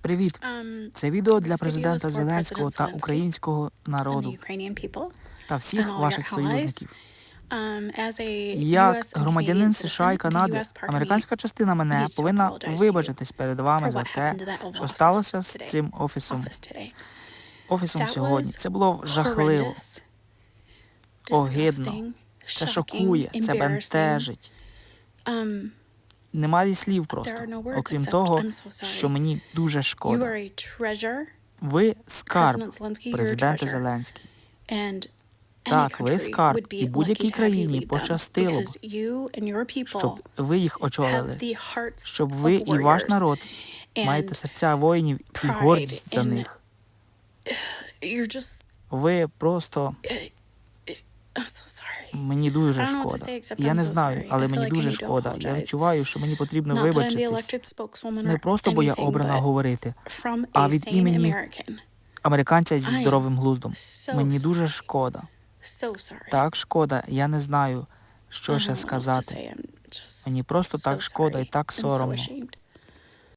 Привіт! Um, Це відео для президента Зеленського та українського народу та всіх ваших союзників. Um, Як громадянин США і Канади, американська частина мене повинна вибачитись перед вами за те, що сталося з цим офісом. Офісом сьогодні. Це було жахливо. Огидно. Це шокує, це бентежить. Um, Немає слів просто. Окрім того, що мені дуже шкода. Ви скарб, президенте. Зеленський. Так, ви скарб, і будь-якій країні пощастило б, щоб ви їх очолили, щоб ви і ваш народ маєте серця воїнів і гордість за них. Ви просто so sorry. мені дуже шкода. say except Я не so знаю, sorry. але мені like дуже шкода. Я відчуваю, що мені потрібно вибачитись не просто, бо я обрана говорити, а від імені американця зі здоровим глуздом. so Мені дуже шкода. Так шкода, я не знаю, що ще сказати. Мені просто so так шкода і так соромно.